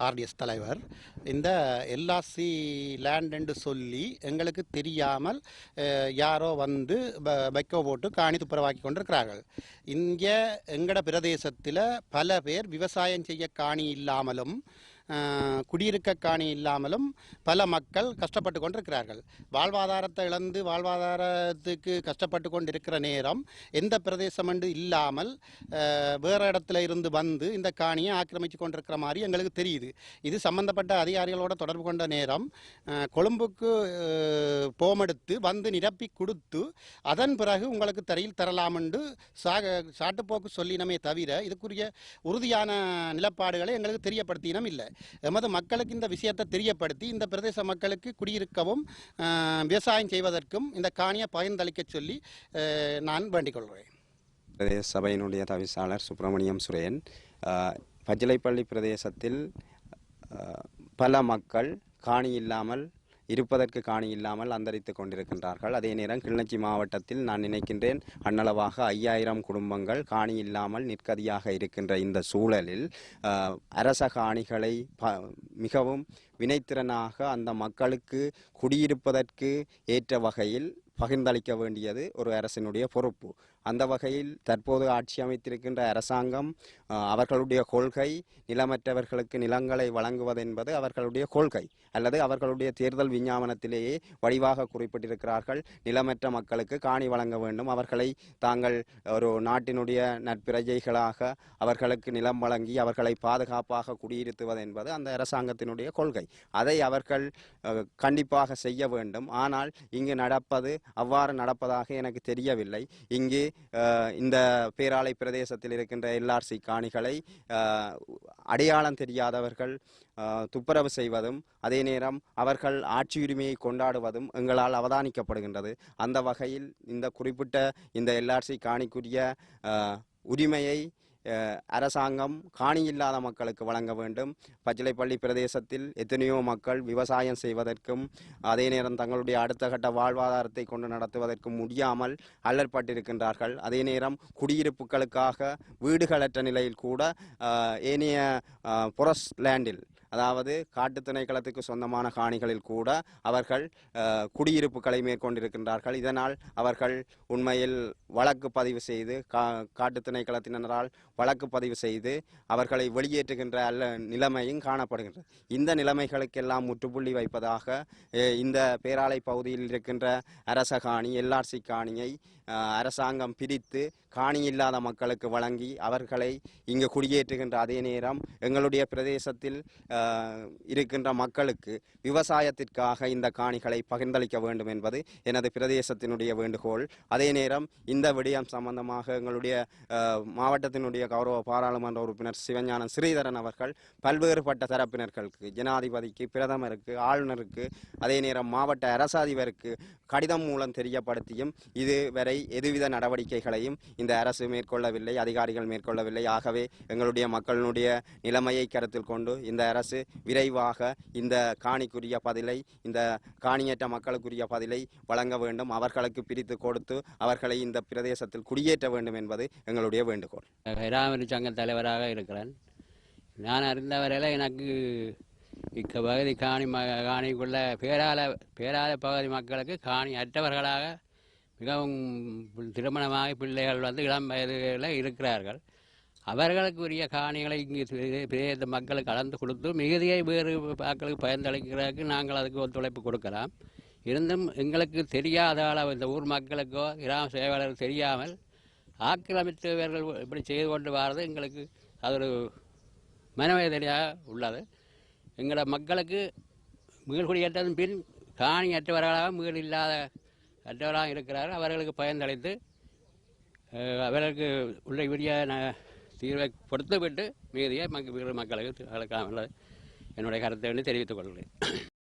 RTS தலைவர். இந்த LRC land என்று சொல்லி எங்களுக்கு தெரியாமல் யாரோ வந்து ப- பைக்கோ போட்டு காணி துப்புரவாக்கி கொண்டிருக்கிறார்கள். இங்கே எங்கட பிரதேசத்தில் பல பேர் விவசாயம் செய்ய காணி இல்லாமலும் குடியிருக்க காணி இல்லாமலும் பல மக்கள் கஷ்டப்பட்டு கொண்டிருக்கிறார்கள். வாழ்வாதாரத்தை இழந்து வாழ்வாதாரத்துக்கு கஷ்டப்பட்டு கொண்டிருக்கிற நேரம் எந்த பிரதேசம் என்று இல்லாமல் வேறு வேற இடத்துல இருந்து வந்து இந்த காணியை ஆக்கிரமித்து கொண்டிருக்கிற மாதிரி எங்களுக்கு தெரியுது. இது சம்பந்தப்பட்ட அதிகாரிகளோட தொடர்பு கொண்ட நேரம். கொழும்புக்கு போமெடுத்து வந்து நிரப்பி கொடுத்து அதன் பிறகு உங்களுக்கு தரையில் தரலாம் என்று சாக சாட்டுப்போக்கு சொல்லினமே தவிர இதுக்குரிய உறுதியான நிலப்பாடுகளை எங்களுக்கு தெரியப்படுத்தினம் இல்லை. எமது மக்களுக்கு இந்த விஷயத்தை தெரியப்படுத்தி இந்த பிரதேச மக்களுக்கு குடியிருக்கவும் விவசாயம் செய்வதற்கும் இந்த காணியை பகிர்ந்தளிக்க சொல்லி நான் வேண்டிக் கொள்கிறேன் பிரதேச சபையினுடைய தவிசாளர் சுப்பிரமணியம் சுரேன் பஜிலைப்பள்ளி பிரதேசத்தில் பல மக்கள் காணி இல்லாமல் இருப்பதற்கு காணி இல்லாமல் அந்தரித்து கொண்டிருக்கின்றார்கள். அதே நேரம் கிளிநொச்சி மாவட்டத்தில் நான் நினைக்கின்றேன் அன்னளவாக ஐயாயிரம் குடும்பங்கள் காணி இல்லாமல் நிற்கதியாக இருக்கின்ற இந்த சூழலில் அரச காணிகளை ப மிகவும் வினைத்திறனாக அந்த மக்களுக்கு குடியிருப்பதற்கு ஏற்ற வகையில் பகிர்ந்தளிக்க வேண்டியது ஒரு அரசினுடைய பொறுப்பு. அந்த வகையில் தற்போது ஆட்சி அமைத்திருக்கின்ற அரசாங்கம் அவர்களுடைய கொள்கை நிலமற்றவர்களுக்கு நிலங்களை வழங்குவது என்பது அவர்களுடைய கொள்கை அல்லது அவர்களுடைய தேர்தல் விஞ்ஞாபனத்திலேயே வடிவாக குறிப்பிட்டிருக்கிறார்கள். நிலமற்ற மக்களுக்கு காணி வழங்க வேண்டும். அவர்களை தாங்கள் ஒரு நாட்டினுடைய நற்பிரஜைகளாக அவர்களுக்கு நிலம் வழங்கி அவர்களை பாதுகாப்பாக குடியிருத்துவது என்பது அந்த அரசாங்கத்தினுடைய கொள்கை. அதை அவர்கள் கண்டிப்பாக செய்ய வேண்டும். ஆனால் இங்கு நடப்பது அவ்வாறு நடப்பதாக எனக்கு தெரியவில்லை. இங்கு இந்த பேராலை பிரதேசத்தில் இருக்கின்ற எல்ஆர்சி காணிகளை அடையாளம் தெரியாதவர்கள் துப்புரவு செய்வதும் அதே நேரம் அவர்கள் ஆட்சி உரிமையை கொண்டாடுவதும் எங்களால் அவதானிக்கப்படுகின்றது. அந்த வகையில் இந்த குறிப்பிட்ட இந்த எல்ஆர்சி காணிக்குரிய உரிமையை அரசாங்கம் காணி இல்லாத மக்களுக்கு வழங்க வேண்டும். பச்சிலைப்பள்ளி பிரதேசத்தில் எத்தனையோ மக்கள் விவசாயம் செய்வதற்கும் அதே நேரம் தங்களுடைய அடுத்த கட்ட வாழ்வாதாரத்தை கொண்டு நடத்துவதற்கும் முடியாமல் அல்லற்பட்டிருக்கின்றார்கள். அதே நேரம் குடியிருப்புகளுக்காக வீடுகளற்ற நிலையில் கூட ஏனைய புரஸ் லேண்டில் அதாவது காட்டு திணைக்களத்துக்கு சொந்தமான காணிகளில் கூட அவர்கள் குடியிருப்புகளை மேற்கொண்டிருக்கின்றார்கள். இதனால் அவர்கள் உண்மையில் வழக்கு பதிவு செய்து கா காட்டு திணைக்களத்தினரால் வழக்கு பதிவு செய்து அவர்களை வெளியேற்றுகின்ற அல்ல நிலைமையும் காணப்படுகின்றது. இந்த நிலைமைகளுக்கெல்லாம் முற்றுப்புள்ளி வைப்பதாக இந்த பேராலை பகுதியில் இருக்கின்ற அரச காணி எல்ஆர்சி காணியை அரசாங்கம் பிரித்து காணி இல்லாத மக்களுக்கு வழங்கி அவர்களை இங்கு குடியேற்றுகின்ற அதே நேரம் எங்களுடைய பிரதேசத்தில் இருக்கின்ற மக்களுக்கு விவசாயத்திற்காக இந்த காணிகளை பகிர்ந்தளிக்க வேண்டும் என்பது எனது பிரதேசத்தினுடைய வேண்டுகோள். அதே நேரம் இந்த விடயம் சம்பந்தமாக எங்களுடைய மாவட்டத்தினுடைய கௌரவ பாராளுமன்ற உறுப்பினர் சிவஞானம் ஸ்ரீதரன் அவர்கள் பல்வேறுபட்ட தரப்பினர்களுக்கு ஜனாதிபதிக்கு பிரதமருக்கு ஆளுநருக்கு அதே நேரம் மாவட்ட அரசாதிபருக்கு கடிதம் மூலம் தெரியப்படுத்தியும் இதுவரை எதுவித நடவடிக்கைகளையும் இந்த அரசு மேற்கொள்ளவில்லை அதிகாரிகள் மேற்கொள்ளவில்லை. ஆகவே எங்களுடைய மக்களினுடைய நிலைமையை கருத்தில் கொண்டு இந்த அரசு விரைவாக இந்த காணிக்குரிய பதிலை இந்த காணியற்ற மக்களுக்குரிய பதிலை வழங்க வேண்டும். அவர்களுக்கு பிரித்து கொடுத்து அவர்களை இந்த பிரதேசத்தில் குடியேற்ற வேண்டும் என்பது எங்களுடைய வேண்டுகோள். ஹெராமரி சங்க தலைவராக இருக்கிறேன் நான் அறிந்தவரையில் எனக்கு இக்க பகுதி காணி ம காணிக்குள்ள பேரால பேரால பகுதி மக்களுக்கு காணி அற்றவர்களாக மிகவும் பிள்- திருமணமாகி பிள்ளைகள் வந்து இளம் வயதில் இருக்கிறார்கள். அவர்களுக்கு உரிய காணிகளை இங்கு பிரதே- பிரதேச மக்களுக்கு கலந்து கொடுத்து மிகுதியை வேறு மக்களுக்கு பயந்தளிக்கிறதுக்கு நாங்கள் அதுக்கு ஒத்துழைப்பு கொடுக்கலாம். இருந்தும் எங்களுக்கு தெரியாத அளவு இந்த ஊர் மக்களுக்கோ கிராம சேவையாளர்கள் தெரியாமல் ஆக்கிரமித்தவர்கள் இப்படி செய்து கொண்டு வர்றது எங்களுக்கு அது ஒரு மனவேதனையாக உள்ளது. எங்களோட மக்களுக்கு மீள்குடியேற்றதன் பின் காணி அற்றவர்களாக மீள் இல்லாத அற்றவராக இருக்கிறார்கள். அவர்களுக்கு பயந்தளித்து அவர்களுக்கு உள்ள உரிய ந- தீர்வை கொடுத்து விட்டு மீதியை மக்க மக்களுக்கு என்னுடைய கருத்தை வந்து தெரிவித்துக் கொள்கிறேன்.